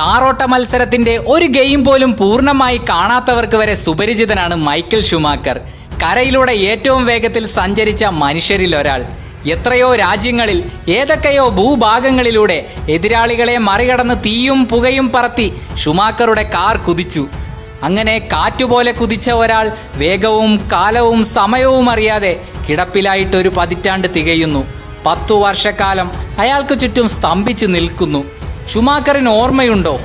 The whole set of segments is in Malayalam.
കാറോട്ട മത്സരത്തിന്റെ ഒരു ഗെയിം പോലും പൂർണമായി കാണാത്തവർക്ക് വരെ സുപരിചിതനാണ് മൈക്കിൾ ഷുമാക്കർ. കരയിലൂടെ ഏറ്റവും വേഗത്തിൽ സഞ്ചരിച്ച മനുഷ്യരിൽ ഒരാൾ. എത്രയോ രാജ്യങ്ങളിൽ ഏതൊക്കെയോ ഭൂഭാഗങ്ങളിലൂടെ എതിരാളികളെ മറികടന്ന് തീയും പുകയും പറത്തി ഷുമാക്കറുടെ കാർ കുതിച്ചു. അങ്ങനെ കാറ്റുപോലെ കുതിച്ച ഒരാൾ വേഗവും കാലവും സമയവും അറിയാതെ കിടപ്പിലായിട്ടൊരു പതിറ്റാണ്ട് തികയുന്നു. പത്തു വർഷക്കാലം അയാൾക്ക് ചുറ്റും സ്തംഭിച്ച് നിൽക്കുന്നു. ഷുമാക്കറിന് ഓർമ്മയുണ്ടോ?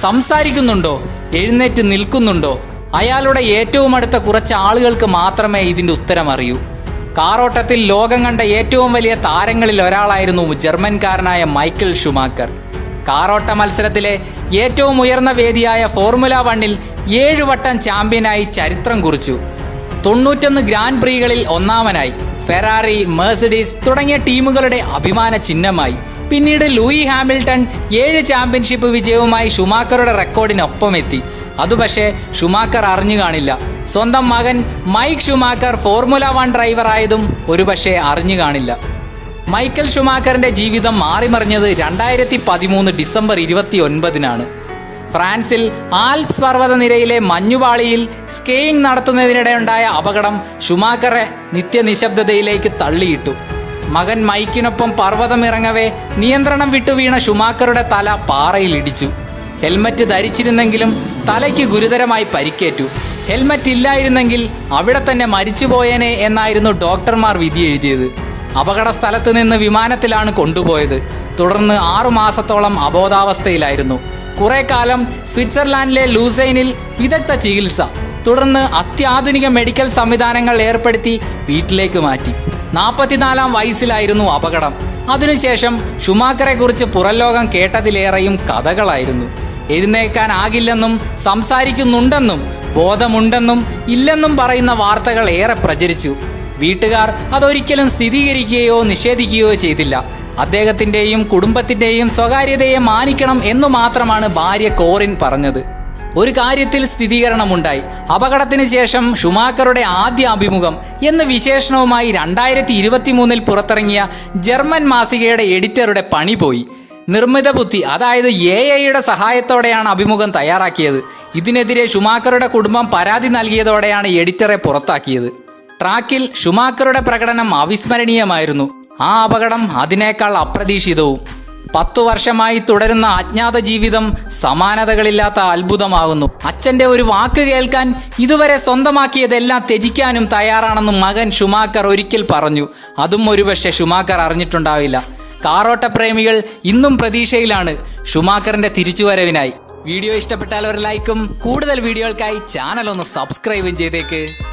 സംസാരിക്കുന്നുണ്ടോ? എഴുന്നേറ്റ് നിൽക്കുന്നുണ്ടോ? അയാളുടെ ഏറ്റവും അടുത്ത കുറച്ച് ആളുകൾക്ക് മാത്രമേ ഇതിന്റെ ഉത്തരം അറിയൂ. കാറോട്ടത്തിൽ ലോകം കണ്ട ഏറ്റവും വലിയ താരങ്ങളിൽ ഒരാളായിരുന്നു ജർമ്മൻകാരനായ മൈക്കിൾ ഷുമാക്കർ. കാറോട്ട മത്സരത്തിലെ ഏറ്റവും ഉയർന്ന വേദിയായ ഫോർമുല വണ്ണിൽ ഏഴു വട്ടം ചാമ്പ്യനായി ചരിത്രം കുറിച്ചു. തൊണ്ണൂറ്റൊന്ന് ഗ്രാൻഡ് പ്രീകളിൽ ഒന്നാമനായി. ഫെറാറി മേഴ്സഡീസ് തുടങ്ങിയ ടീമുകളുടെ അഭിമാന ചിഹ്നമായി. പിന്നീട് ലൂയി ഹാമിൽട്ടൺ ഏഴ് ചാമ്പ്യൻഷിപ്പ് വിജയവുമായി ഷുമാക്കറുടെ റെക്കോർഡിനൊപ്പം എത്തി. അതുപക്ഷേ ഷുമാക്കർ അറിഞ്ഞു കാണില്ല. സ്വന്തം മകൻ Mike Schumacher formula one driver ആയതും ഒരുപക്ഷെ അറിഞ്ഞു കാണില്ല. മൈക്കൽ ഷുമാക്കറിന്റെ ജീവിതം മാറിമറിഞ്ഞത് രണ്ടായിരത്തി പതിമൂന്ന് ഡിസംബർ ഇരുപത്തി ഒൻപതിനാണ് ഫ്രാൻസിൽ ആൽപ്സ് പർവതനിരയിലെ മഞ്ഞുപാളിയിൽ സ്കേയിങ് നടത്തുന്നതിനിടെ ഉണ്ടായ അപകടം ഷുമാക്കറെ നിത്യനിശബ്ദതയിലേക്ക് തള്ളിയിട്ടു. മകൻ മൈക്കിനൊപ്പം പർവതമിറങ്ങവേ നിയന്ത്രണം വിട്ടുവീണ ഷുമാക്കറുടെ തല പാറയിൽ ഇടിച്ചു. ഹെൽമറ്റ് ധരിച്ചിരുന്നെങ്കിലും തലയ്ക്ക് ഗുരുതരമായി പരിക്കേറ്റു. ഹെൽമറ്റ് ഇല്ലായിരുന്നെങ്കിൽ അവിടെ തന്നെ മരിച്ചുപോയേനെ എന്നായിരുന്നു ഡോക്ടർമാർ വിധി എഴുതിയത്. അപകട സ്ഥലത്ത് നിന്ന് വിമാനത്തിലാണ് കൊണ്ടുപോയത്. തുടർന്ന് ആറുമാസത്തോളം അബോധാവസ്ഥയിലായിരുന്നു. കുറെ കാലം സ്വിറ്റ്സർലാൻഡിലെ ലൂസൈനിൽ വിദഗ്ധ ചികിത്സ തുടർന്ന് അത്യാധുനിക മെഡിക്കൽ സംവിധാനങ്ങൾ ഏർപ്പെടുത്തി വീട്ടിലേക്ക് മാറ്റി. നാൽപ്പത്തിനാലാം വയസ്സിലായിരുന്നു അപകടം. അതിനുശേഷം ഷുമാക്കറെ കുറിച്ച് പുറംലോകം കേട്ടതിലേറെയും കഥകളായിരുന്നു. എഴുന്നേൽക്കാനാകില്ലെന്നും സംസാരിക്കുന്നുണ്ടെന്നും ബോധമുണ്ടെന്നും ഇല്ലെന്നും പറയുന്ന വാർത്തകൾ ഏറെ പ്രചരിച്ചു. വീട്ടുകാർ അതൊരിക്കലും സ്ഥിരീകരിക്കുകയോ നിഷേധിക്കുകയോ ചെയ്തില്ല. അദ്ദേഹത്തിന്റെയും കുടുംബത്തിന്റെയും സ്വകാര്യതയെ മാനിക്കണം എന്നു മാത്രമാണ് ഭാര്യ കോറിൻ പറഞ്ഞത്. ഒരു കാര്യത്തിൽ സ്ഥിരീകരണമുണ്ടായി അപകടത്തിന് ശേഷം ഷുമാക്കറുടെ ആദ്യ അഭിമുഖം എന്ന വിശേഷണവുമായി രണ്ടായിരത്തി ഇരുപത്തി മൂന്നിൽ പുറത്തിറങ്ങിയ ജർമ്മൻ മാസികയുടെ എഡിറ്ററുടെ പണി പോയി. നിർമ്മിത ബുദ്ധി അതായത് എ ഐയുടെ സഹായത്തോടെയാണ് അഭിമുഖം തയ്യാറാക്കിയത്. ഇതിനെതിരെ ഷുമാക്കറുടെ കുടുംബം പരാതി നൽകിയതോടെയാണ് എഡിറ്ററെ പുറത്താക്കിയത്. ട്രാക്കിൽ ഷുമാക്കറുടെ പ്രകടനം അവിസ്മരണീയമായിരുന്നു. ആ അപകടം അതിനേക്കാൾ അപ്രതീക്ഷിതവും. പത്തു വർഷമായി തുടരുന്ന അജ്ഞാത ജീവിതം സമാനതകളില്ലാത്ത അത്ഭുതമാകുന്നു. അച്ഛന്റെ ഒരു വാക്ക് കേൾക്കാൻ ഇതുവരെ സ്വന്തമാക്കിയതെല്ലാം ത്യജിക്കാനും തയ്യാറാണെന്ന് മകൻ ഷുമാക്കർ ഒരിക്കൽ പറഞ്ഞു. അതും ഒരുപക്ഷെ ഷുമാക്കർ അറിഞ്ഞിട്ടുണ്ടാവില്ല. കാറോട്ട പ്രേമികൾ ഇന്നും പ്രതീക്ഷയിലാണ് ഷുമാക്കറിന്റെ തിരിച്ചുവരവിനായി. വീഡിയോ ഇഷ്ടപ്പെട്ടാൽ ഒരു ലൈക്കും കൂടുതൽ വീഡിയോകൾക്കായി ചാനൽ ഒന്ന് സബ്സ്ക്രൈബും ചെയ്തേക്ക്.